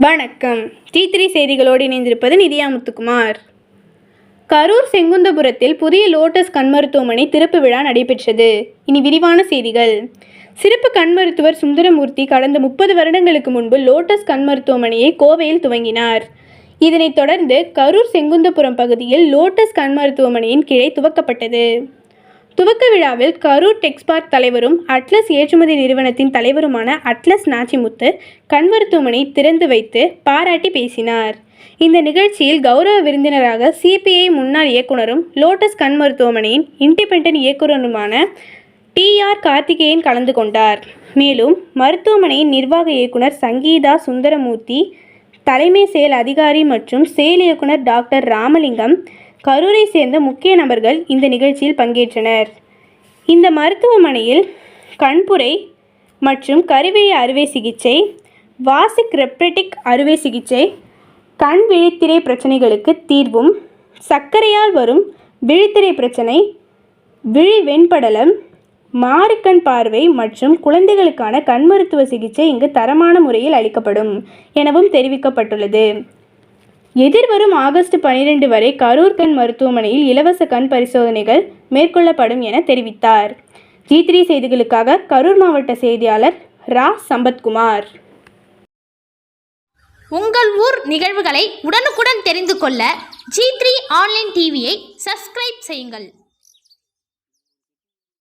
வணக்கம். D three செய்திகளோடு இணைந்திருப்பது நிதியா முத்துக்குமார். கரூர் செங்குந்தபுரத்தில் புதிய லோட்டஸ் கண் மருத்துவமனை திறப்பு விழா நடைபெற்றது. இனி விரிவான செய்திகள். சிறப்பு கண் மருத்துவர் சுந்தரமூர்த்தி கடந்த முப்பது வருடங்களுக்கு முன்பு லோட்டஸ் கண் மருத்துவமனையை கோவையில் துவங்கினார். இதனைத் தொடர்ந்து கரூர் செங்குந்தபுரம் பகுதியில் லோட்டஸ் கண் மருத்துவமனையின் கிளை துவக்கப்பட்டது. துவக்க விழாவில் கரூர் டெக்ஸ்பார்க் தலைவரும் அட்லஸ் ஏற்றுமதி நிறுவனத்தின் தலைவருமான அட்லஸ் நாச்சிமுத்து கண்மருத்துவமனை திறந்து வைத்து பாராட்டி பேசினார். இந்த நிகழ்ச்சியில் கௌரவ விருந்தினராக சிபிஐ முன்னாள் இயக்குனரும் லோட்டஸ் கண் மருத்துவமனையின் இண்டிபெண்டன்ட் இயக்குனருமான டி ஆர் கார்த்திகேயன் கலந்து கொண்டார். மேலும் மருத்துவமனையின் நிர்வாக இயக்குனர் சங்கீதா சுந்தரமூர்த்தி தலைமை செயல் அதிகாரி மற்றும் செயல் இயக்குனர் டாக்டர் ராமலிங்கம் கரூரை சேர்ந்த முக்கிய நபர்கள் இந்த நிகழ்ச்சியில் பங்கேற்றனர். இந்த மருத்துவமனையில் கண்புரை மற்றும் கருவிழி அறுவை சிகிச்சை வாசிக் ரெப்ரெட்டிக் அறுவை சிகிச்சை கண் விழித்திரை பிரச்சனைகளுக்கு தீர்வும் சர்க்கரையால் வரும் விழித்திரை பிரச்சனை விழி வெண்படலம் மாறுக்கண் பார்வை மற்றும் குழந்தைகளுக்கான கண் மருத்துவ சிகிச்சை இங்கு தரமான முறையில் அளிக்கப்படும் எனவும் தெரிவிக்கப்பட்டுள்ளது. எதிர்வரும் ஆகஸ்ட் பனிரெண்டு வரை கரூர் கண் மருத்துவமனையில் இலவச கண் பரிசோதனைகள் மேற்கொள்ளப்படும் என தெரிவித்தார். ஜி த்ரீ செய்திகளுக்காக கரூர் மாவட்ட செய்தியாளர் ரா. சம்பத்குமார். உங்கள் ஊர் நிகழ்வுகளை உடனுக்குடன் தெரிந்து கொள்ள ஜி த்ரீ ஆன்லைன் டிவியை சப்ஸ்கிரைப் செய்யுங்கள்.